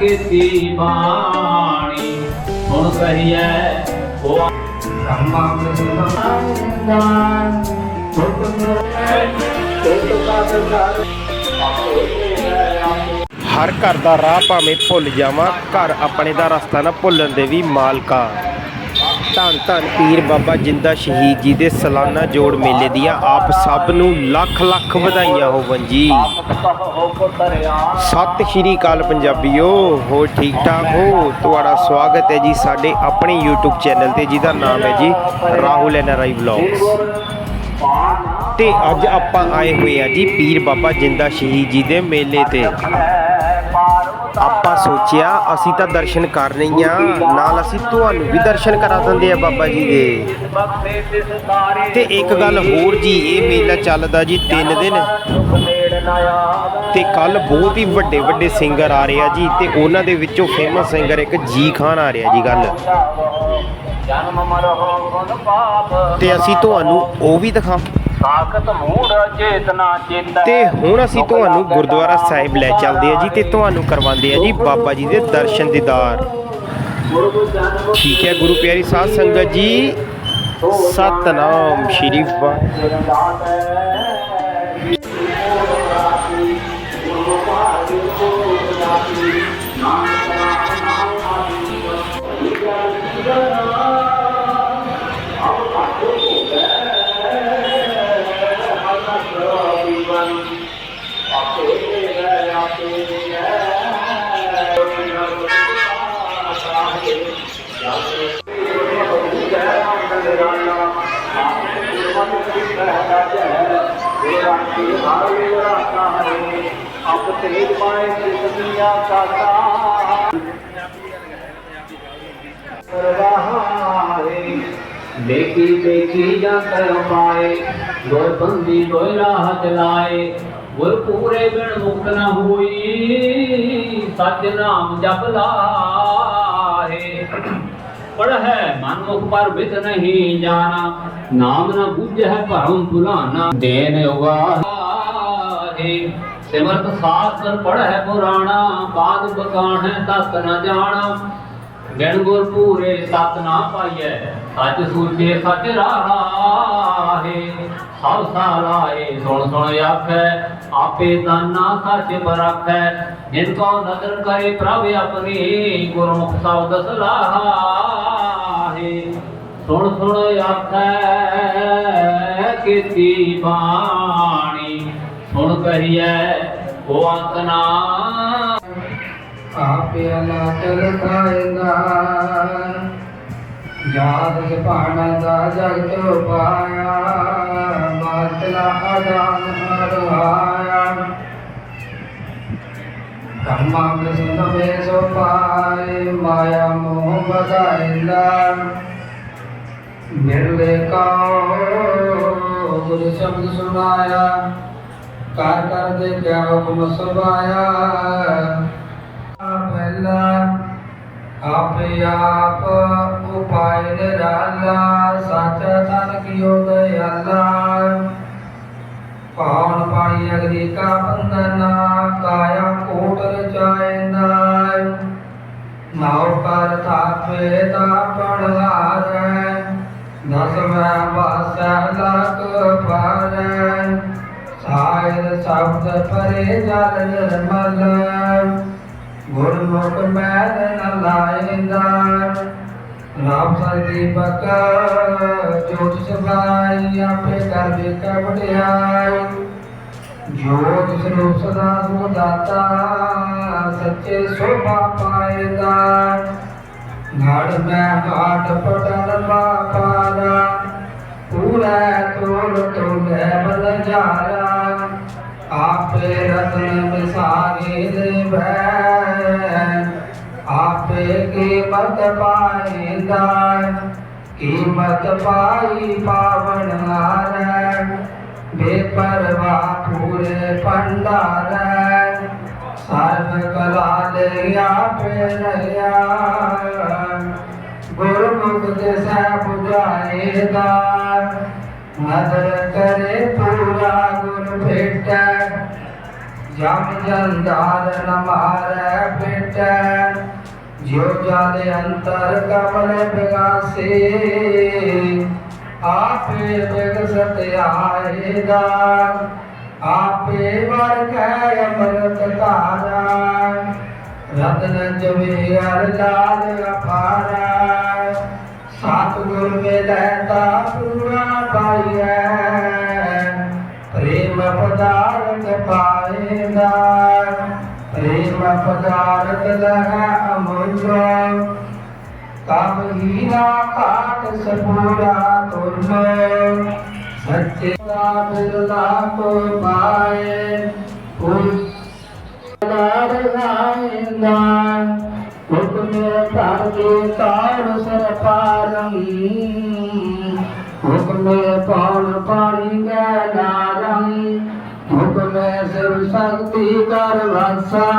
ਕੀਤੀ ਬਾਣੀ ਹੁਣ ਕਹੀਐ ਉਹ ਅੰਦਾਨ ਹੁਕਮ ਹਰ ਘਰ ਦਾ ਰਾਹ ਭਾਵੇਂ ਭੁੱਲ ਜਾਵਾਂ ਘਰ ਆਪਣੇ ਦਾ ਰਸਤਾ ਨਾ ਭੁੱਲਣ ਦੇ ਵੀ ਮਾਲਕਾ। ਧੰਨ ਧੰਨ ਪੀਰ ਬਾਬਾ ਜਿੰਦਾ ਸ਼ਹੀਦ ਜੀ ਦੇ ਸਾਲਾਨਾ ਜੋੜ ਮੇਲੇ ਦੀਆਂ ਆਪ ਸਭ ਨੂੰ ਲੱਖ ਲੱਖ ਵਧਾਈਆਂ ਹੋਵਨ ਜੀ। ਸਤਿ ਸ਼੍ਰੀ ਅਕਾਲ ਪੰਜਾਬੀਓ, ਹੋਰ ਠੀਕ ਠਾਕ ਹੋ? ਤੁਹਾਡਾ ਸਵਾਗਤ ਹੈ ਜੀ ਸਾਡੇ ਆਪਣੇ YouTube ਚੈਨਲ ਤੇ, ਜਿਹਦਾ ਨਾਮ ਹੈ ਜੀ ਰਾਹੁਲ ਐਨਆਰਆਈ ਵਲੌਗਸ। ਤੇ ਅੱਜ ਆਪਾਂ ਆਏ ਹੋਏ ਆ ਜੀ ਪੀਰ ਬਾਬਾ ਜਿੰਦਾ ਸ਼ਹੀਦ ਜੀ ਦੇ ਮੇਲੇ ਤੇ। ਸੋਚਿਆ, ਅਸੀਂ ਤਾਂ ਦਰਸ਼ਨ ਕਰ ਹੀ ਆ। ਨਾਲ ਅਸੀਂ ਤੁਹਾਨੂੰ ਵੀ ਦਰਸ਼ਨ ਕਰਾ ਦਿੰਦੇ ਆ ਬਾਬਾ ਜੀ ਦੇ। ਤੇ ਇੱਕ ਗੱਲ ਹੋਰ ਜੀ, ਇਹ ਮੇਲਾ ਚੱਲਦਾ ਜੀ 3 ਦਿਨ। ਤੇ ਕੱਲ ਬਹੁਤ ਹੀ ਵੱਡੇ ਵੱਡੇ ਸਿੰਗਰ ਆ ਰਹੇ ਆ ਜੀ, ਤੇ ਉਹਨਾਂ ਦੇ ਵਿੱਚੋਂ ਫੇਮਸ ਸਿੰਗਰ ਇੱਕ ਜੀ ਖਾਨ ਆ ਰਿਹਾ ਜੀ ਗੱਲ। ਜਨਮ ਤੇ ਅਸੀਂ ਤੁਹਾਨੂੰ ਉਹ ਵੀ ਦਿਖਾ ਤੇ ਹੁਣ ਅਸੀਂ ਤੁਹਾਨੂੰ ਗੁਰਦੁਆਰਾ ਸਾਹਿਬ ਲੈ ਚੱਲਦੇ ਆ ਜੀ ਤੇ ਤੁਹਾਨੂੰ ਕਰਵਾਉਂਦੇ ਆ ਜੀ ਬਾਬਾ ਜੀ ਦੇ ਦਰਸ਼ਨ ਦੀਦਾਰ ਠੀਕ ਹੈ ਗੁਰੂ ਪਿਆਰੀ ਸਾਧ ਸੰਗਤ ਜੀ। ਸਤਨਾਮ ਸ਼੍ਰੀ ਵਾਹਿਗੁਰੂ ਆਪ ਤੇਜ ਪਾਏ ਸਿੱਧੀਆਂ ਕਾਤਾ ਸਰਵਾਹਾਰੇ ਦੇਖੀ ਦੇਖੀ ਜਾਂ ਕਰ ਪਾਏ ਦੋਇ ਬੰਦੀ ਦੋਇ ਰਾਹ ਚਲਾਏ ਗੁਰ ਪੂਰੇ ਬਿਨ ਮੁਕਤ ਨ ਹੋਈ, ਸਚ ਨਾਮ ਜਪ ਲਾਹੇ ਪੜ੍ਹੈ ਮਨ ਮੁਖ ਪਰ ਬਿਤ ਨਹੀਂ ਜਾਣਾ। ਨਾਮ ਨਾ ਬੁਝੈ ਭਰਮ ਭੁਲਾਨਾ ਦੇਨ ਉਗਾਹੇ, ਸਿਮਰਤ ਸਾਸਤਰ ਪੜ੍ਹੈ ਪੁਰਾਣਾ। ਬਾਦ ਬਕਾਣੈ ਤਤ ਨ ਜਾਣਾ। ਗਿਣ ਗੁਰ ਪੂਰੇ ਤਤ ਨਾ ਪਾਈਐ। ਸੱਚ ਸੂਚੇ ਸੱਚ ਰਾਹੇ ਸਭ ਸਾਰਾਏ ਸੁਣ ਸੁਣ ਆਖੈ ਆਪੇ ਦਾਨਾ ਸੱਚ ਪਰਖੈ ਜਿਨ ਕੋ ਨਦਰ ਕਰੇ ਪ੍ਰਭ ਆਪਣੀ ਗੁਰਮੁਖ ਸ਼ਬਦ ਸਲਾਹੇ ਸੁਣ ਸੁਣ ਆਖੈ ਕੀਤੀ ਬਾਣੀ ਸੁਣ ਕਹੀਐ ਉਹ ਅੰਤ ਨਾ ਆਪੇ ਅਨਾਚਲ ਖਾਏਗਾ ਜਾਤ ਜਪਾਣਾ ਦਾ ਜਗ ਪਾਇਆ, ਬਾਤਲਾ ਆਦਾਨ ਹਰਵਾਇਆ ਧਰਮਾ ਕ੍ਰਿਸ਼ਨ ਮੇ ਸੋ ਪਾਏ, ਮਾਇਆ ਮੋਹ ਬਦਾਇਲਾ ਮਿਰਲੇ ਕਾ ਗੁਰ ਸ਼ਬਦ ਸੁਣਾਇਆ, ਕਰ ਕਰ ਦੇ ਕਿਆ ਹੁਕਮ ਸੁਭਾਇਆ। ਪਹਿਲਾ ਆਪੇ ਆਪ ਪਾਵਨ ਪਾਣੀ ਅਗਦੀ ਕਾ ਬੰਦਨਾ ਕਾਇਆ ਕੋਟ ਰਚਾਇਂਦਾ ਨਾਉ ਕਰ ਥਾਪੇ ਤਾ ਪੜਵਾਰੈ ਦਸਵੇਂ ਵਾਸੈ ਲਕ ਪਾਰੈ ਸਾਇਰ ਸ਼ਬਦ ਪਰੇ ਜਲ ਨਿਰਮਲ ਗੁਰਮੁਖ ਮੈਲ ਨ ਲਾਇਂਦਾ ਨਾਮ ਸਰਦੀ ਬਕ ਜੋਤ ਸਭਾਈ ਆਪੇ ਕਰ ਦੇ ਕਬੜਿਆਈ ਜੋਤ ਸਰੂਪ ਸਦਾ ਸੁਖ ਦਾਤਾ, ਸੱਚੇ ਸੋਭਾ ਪਾਏਗਾ। ਘੜ ਮੈਂ ਘਾਟ ਪਟਨ ਪਾਰਾ ਪੂਰਾ ਤੋੜ ਤੋੜੇ ਬਲ ਜਾਰਾ ਆਪੇ ਰਤਨ ਵਿਸਾਰੇ ਦੇਵੈ ਆਪੇ ਕੀਮਤ ਪਾਏਗਾ। ਕੀਮਤ ਪਾਈ ਪਾਵਨ ਹਾਰੈ ਬੇਪਰਵਾ ਪੂਰੇ ਪੰਡਾਰੈ ਸਰਬ ਕਲਾ ਦੇ ਆਪੇ ਰਹਾ ਗੁਰਮੁਖ ਦੇ ਸਹਿ 부ਝਾਏਗਾ ਨਦਰ ਕਰੇ ਪੂਰਾ ਗੁਰ ਭੇਟੈ। ਜਮ ਜੰਦਾਰ ਨ ਮਾਰੈ ਭੇਟ ਮਿਟੈ ਆਪੇ ਬਿਗਸਤ ਆਏਗਾ ਆਪੇ ਵਰ ਕੈ ਅੰਮ੍ਰਿਤ ਧਾਰਾ। ਰਤਨ ਜਵੇ ਅਰ ਲਾਲ ਅਪਾਰਾ। ਸਤਿਗੁਰ ਮਿਲੈ ਤਾ ਪੂਰਾ ਪਾਈਐ। ਪ੍ਰੇਮ ਪਦਾਰਥ ਪਾਏਗਾ, ਪ੍ਰੇਮ ਪਦਾਰਥ ਲਹਿ ਅਮੁੱਲ। ਕਬ ਹੀ ਨਾ ਕਾਟ ਸਪੂਰਾ ਤੁਮ ਸੱਚੇ ਦਾ ਬਿਰਲਾ ਕੋ ਪਾਏ। ਉਸ ਦਾਰ ਗਾਇੰਦਾ ਹੁਕਮੇ ਧਰ ਕੇ ਤਾਰ ਸਰ ਪਾਰੰ ਹੁਕਮੇ ਪਾਣ ਪਾਣੀ ਗੈ ਨਾਰੰ ਹੁਕਮੇ ਸਿਰ ਸ਼ਕਤੀ ਕਰ ਵਾਸਾ।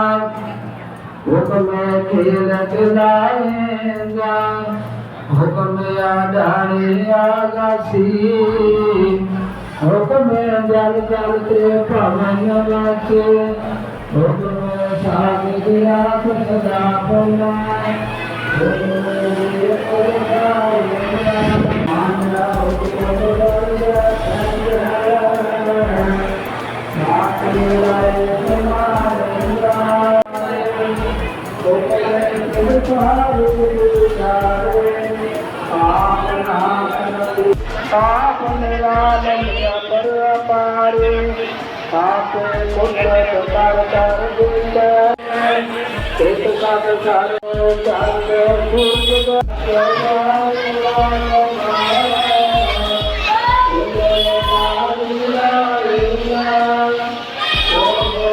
ਹੁਕਮੇ ਖੇਲ ਚਲਾਏਗਾ ਹੁਕਮੇ ਆਡਾਣੇ ਆਗਾਸੀ ਹੁਕਮੇ ਜਲ ਜਲ ਤੇ ਭਵਨ ਵਾਸੇ ਹੁਕਮੇ ਸਾਗਰ ਆਖ ਸਦਾ ਪਉਣਾ ਹੁਕਮੇ ਸਾਪ ਅਪਰ ਪਾਰੇ ਸਾਪ ਕੁਦਰਤ ਕਰ ਕਰ ਦਿੰਦਾ ਇਤ ਸਭ ਸਰ ਚੰਗ ਸੂਰਜ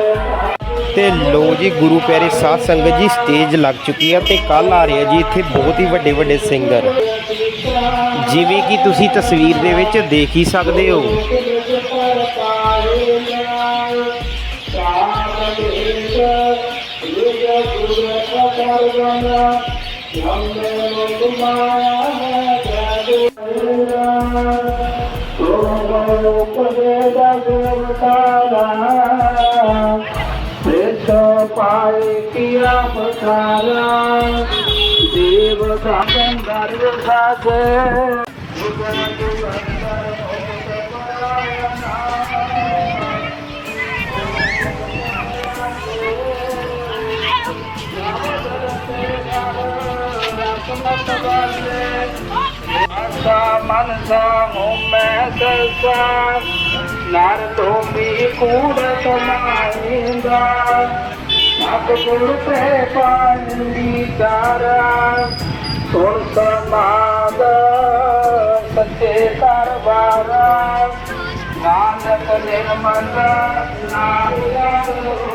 ਤੇ ਲੋ ਜੀ, ਗੁਰੂ ਪਿਆਰੇ ਸਾਧ ਸੰਗਤ ਜੀ ਸਟੇਜ ਲੱਗ ਚੁੱਕੀ ਆ ਤੇ ਕੱਲ ਆ ਰਿਹਾ ਜੀ ਇੱਥੇ ਬਹੁਤ ਹੀ ਵੱਡੇ ਵੱਡੇ ਸਿੰਗਰ ਜਿਵੇਂ ਕਿ ਤੁਸੀਂ ਤਸਵੀਰ ਦੇ ਵਿੱਚ ਦੇਖ ਹੀ ਸਕਦੇ ਹੋ। ਪਾਏ ਕੀਆ ਪਸਾਰਾ। ਦੇਵ ਦਾ ਗੰਧਰਵ ਮਨਸਾ ਹੋਮੈ ਸਰਸਾ ਨਰ ਕੂੜ ਸਮਾਇਂਦਾ ਸਭ ਗੁਰ ਤੇ ਪਾਣੀ ਤਾਰਾ ਸੁਣ ਸਮਾਦ ਸੱਚੇ ਕਰਵਾਰਾ ਨਾਨਕ ਨਿਰਮਲ ਸਮਾਈ ਰਹਿਓ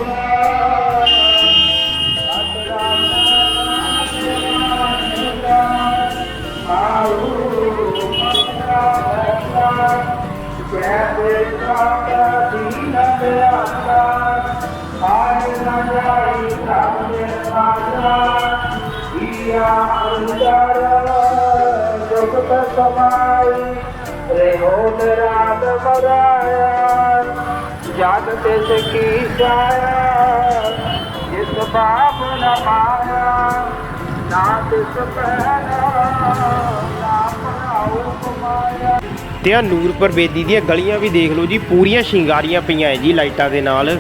ਰਾਤ ਮਰਾਇਆ ਜਦ ਤਿਸ ਕੀ ਜਾਇਆ ਜਿਸ ਬਾਪ ਨ ਮਾਇਆ ਨਾ ਤਿਸ ਤੇ ਆ ਨੂਰਪੁਰ ਬੇਦੀ ਦੀਆਂ ਗਲੀਆਂ ਵੀ ਦੇਖ ਲਓ ਜੀ, ਪੂਰੀਆਂ ਸ਼ਿੰਗਾਰੀਆਂ ਪਈਆਂ ਹੈ ਜੀ ਲਾਈਟਾਂ ਦੇ ਨਾਲ।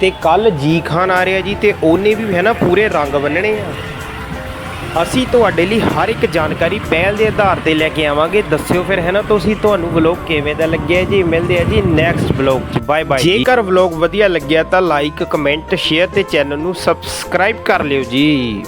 ਤੇ ਕੱਲ ਜੀ ਖਾਨ ਆ ਰਿਹਾ ਜੀ ਤੇ ਉਹਨੇ ਵੀ ਹੈ ਨਾ ਪੂਰੇ ਰੰਗ ਬੰਨਣੇ ਆ। ਅਸੀਂ ਤੁਹਾਡੇ ਲਈ ਹਰ ਇੱਕ ਜਾਣਕਾਰੀ ਪਹਿਲ ਦੇ ਆਧਾਰ ਤੇ ਲੈ ਕੇ ਆਵਾਂਗੇ। ਦੱਸਿਓ ਫਿਰ ਹੈ ਨਾ ਤੁਸੀਂ ਤੁਹਾਨੂੰ ਵਲੌਗ ਕਿਵੇਂ ਦਾ ਲੱਗਿਆ ਜੀ। ਮਿਲਦੇ ਆ ਜੀ ਨੈਕਸਟ ਵਲੌਗ 'ਚ। ਬਾਏ ਬਾਏ ਜੇਕਰ ਵਲੌਗ ਵਧੀਆ ਲੱਗਿਆ ਤਾਂ ਲਾਈਕ ਕਮੈਂਟ ਸ਼ੇਅਰ ਤੇ ਚੈਨਲ ਨੂੰ ਸਬਸਕ੍ਰਾਈਬ ਕਰ ਲਿਓ ਜੀ।